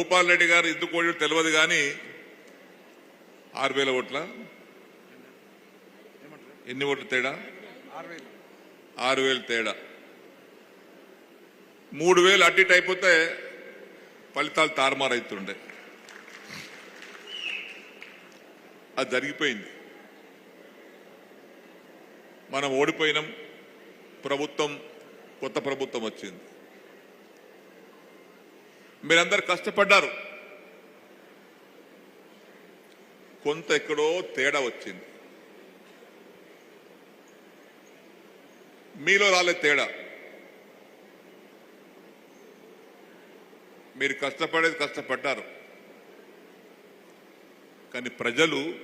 భూపాల్ రెడ్డి గారు ఎందుకు ఓడి తెలియదు కానీ ఆరు వేల ఓట్ల? ఎన్ని ఓట్ల తేడా? ఆరు వేలు తేడా. మూడు వేలు అడ్డిట్ అయిపోతే ఫలితాలు తారుమారైతుండే. అది జరిగిపోయింది. మనం ఓడిపోయినాం ప్రభుత్వం కొత్త ప్రభుత్వం వచ్చింది. మీరందరు కష్టపడ్డారు. కొంత ఎక్కడో తేడా వచ్చింది. మీలో రాలే తేడా. మీరు కష్టపడేది కష్టపడ్డారు. కానీ ప్రజలు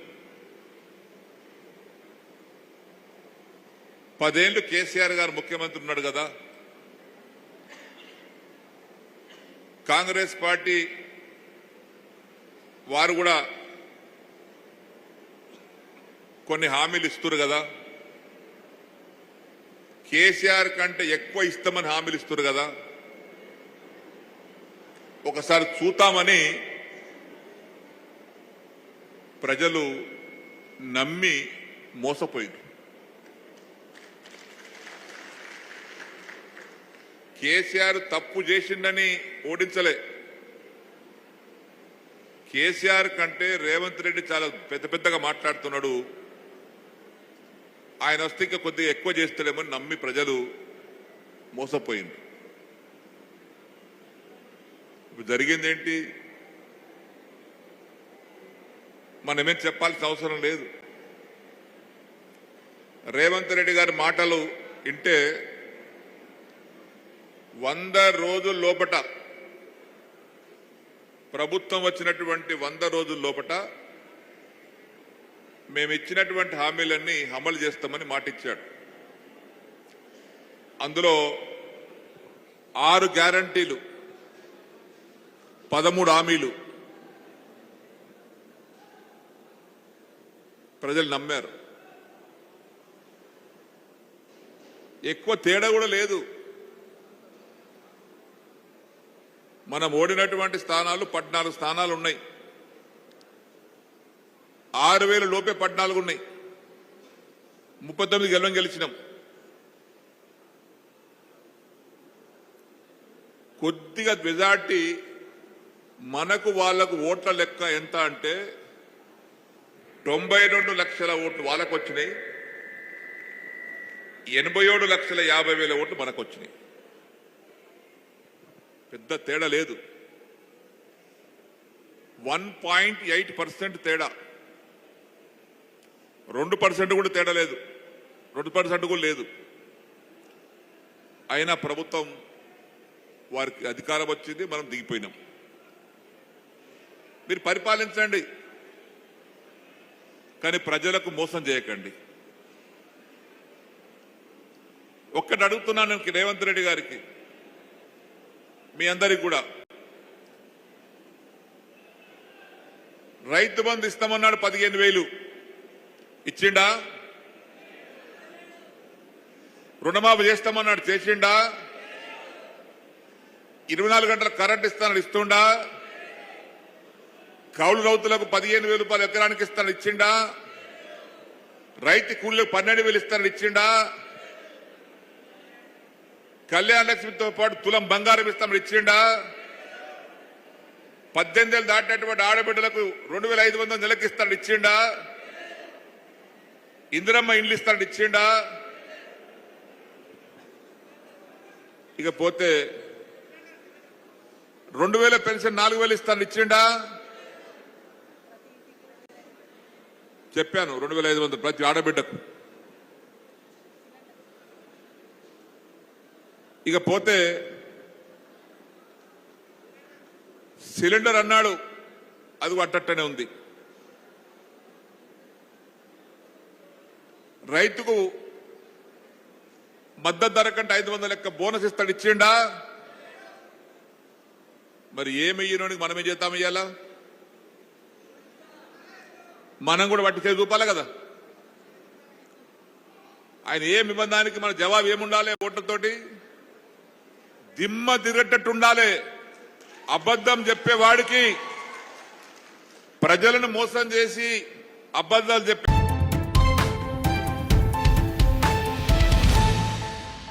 పదేళ్ళు కేసీఆర్ గారు ముఖ్యమంత్రి ఉన్నాడు కదా కాంగ్రెస్ పార్టీ వారు కూడా కొన్ని హామీలు ఇస్తున్నారు కదా. కేసీఆర్ కంటే ఎక్కువ ఇస్తామని హామీలు ఇస్తున్నారు కదా. ఒకసారి చూతామని ప్రజలు నమ్మి మోసపోయింది కేసీఆర్ తప్పు చేసిండని ఓడించలే. కేసీఆర్ కంటే రేవంత్ రెడ్డి చాలా పెద్ద పెద్దగా మాట్లాడుతున్నాడు. ఆయన వస్తే ఇంకా కొద్దిగా ఎక్కువ చేస్తాడేమని నమ్మి ప్రజలు మోసపోయింది ఇప్పుడు జరిగింది ఏంటి మనమేం చెప్పాల్సిన అవసరం లేదు. రేవంత్ రెడ్డి గారి మాటలు వింటే వంద రోజుల లోపట ప్రభుత్వం వచ్చినటువంటి వంద రోజుల లోపట మేము ఇచ్చినటువంటి హామీలన్నీ అమలు చేస్తామని మాటిచ్చాడు. అందులో ఆరు గ్యారంటీలు పదమూడు హామీలు ప్రజలు నమ్మారు. ఎక్కువ తేడా కూడా లేదు. మనం ఓడినటువంటి స్థానాలు పద్నాలుగు స్థానాలు ఉన్నాయి. ఆరు వేల లోపే పద్నాలుగు ఉన్నాయి. ముప్పై తొమ్మిది గెలవం గెలిచినాం. కొద్దిగా మెజార్టీ మనకు వాళ్ళకు ఓట్ల లెక్క ఎంత అంటే తొంభై రెండు లక్షల ఓట్లు వాళ్ళకు వచ్చినాయి ఎనభై ఏడు లక్షల యాభై వేల ఓట్లు మనకు వచ్చినాయి పెద్ద తేడా లేదు. వన్ పాయింట్ ఎయిట్ పర్సెంట్ తేడా. రెండు పర్సెంట్ కూడా తేడా లేదు. రెండు పర్సెంట్ కూడా లేదు. అయినా ప్రభుత్వం వారికి అధికారం వచ్చింది మనం దిగిపోయినాం. మీరు పరిపాలించండి. కానీ ప్రజలకు మోసం చేయకండి. ఒక్కటి అడుగుతున్నాను రేవంత్ రెడ్డి గారికి. మీ అందరికి కూడా. రైతు బంధు ఇస్తామన్నాడు పదిహేను వేలు. ఇచ్చిండా? రుణమాఫీ చేస్తామన్నాడు చేసిండా? ఇరవై నాలుగు గంటల కరెంట్ ఇస్తానని ఇస్తుండా? కౌలు రైతులకు పదిహేను వేల రూపాయలు ఎకరానికి ఇస్తానని ఇచ్చిండా? రైతు కూలీలకు పన్నెండు వేలు ఇస్తానని ఇచ్చిండా? కళ్యాణ లక్ష్మితో పాటు తులం బంగారం ఇస్తామని ఇచ్చిండా? పద్దెనిమిది ఏళ్ళు దాటినటువంటి ఆడబిడ్డలకు రెండు వేల ఐదు వందలు నెలకు ఇస్తాడు ఇచ్చిండా? ఇందిరమ్మ ఇండ్లు ఇస్తాడు ఇచ్చిండా? ఇక పోతే రెండు వేల పెన్షన్ నాలుగు వేలు ఇస్తాను ఇచ్చిండా? చెప్పాను రెండు వేల ఐదు వందలు ప్రతి ఆడబిడ్డకు. ఇక పోతే సిలిండర్ అన్నాడు అది అట్టట్టనే ఉంది. రైతుకు మద్దతు ధర కంటే ఐదు వందల లెక్క బోనస్ ఇస్తాడు ఇచ్చిండా? మరి ఏమి మనమే మనం మనం కూడా వాటి చేసి చూపాలి కదా. ఆయన ఏ నిబంధానికి మన జవాబు ఏముండాలి ఓట్లతోటి? దిమ్మ తిరగట్టట్టు ఉండాలి. అబద్ధం చెప్పేవాడికి ప్రజలను మోసం చేసి అబద్ధాలు చెప్పే